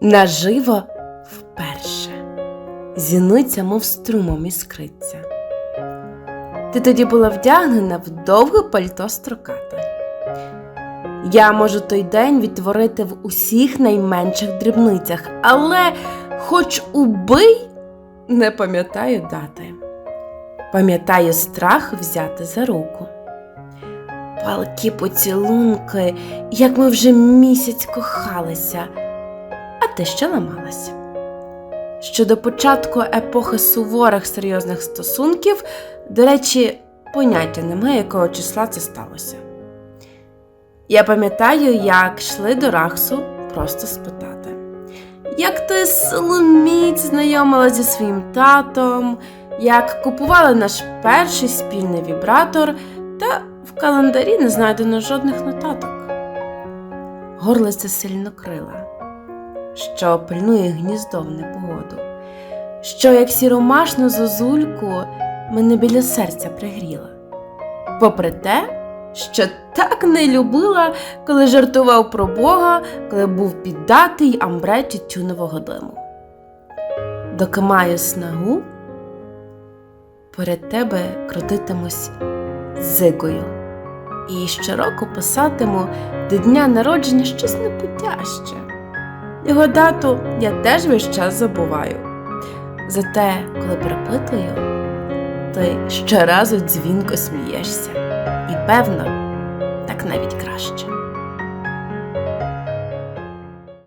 наживо вперше. Зіниця, мов струмом іскриться. Ти тоді була вдягнена в довге пальто строкате. Я можу той день відтворити в усіх найменших дрібницях, але хоч убий, не пам'ятаю дати. Пам'ятаю страх взяти за руку. Палки поцілунки, як ми вже місяць кохалися, ти ще ламалася. Що до початку епохи суворих серйозних стосунків, до речі, поняття немає, якого числа це сталося. Я пам'ятаю, як йшли до Рахсу просто спитати, як ти Соломіць знайомила зі своїм татом, як купували наш перший спільний вібратор, та в календарі не знайдено жодних нотаток. Горлиця сильно крила, що пильнує гніздо в непогоду, що, як сіромашну зозульку, мене біля серця пригріла. Попри те, що так не любила, коли жартував про Бога, коли був піддатий амбреті тюнового диму. Доки маю снагу, перед тебе крутитимусь зигою, і щороку писатиму до дня народження щось непутяще. Його дату я теж весь час забуваю. Зате, коли перепитую, ти щоразу дзвінко смієшся. І певно, так навіть краще.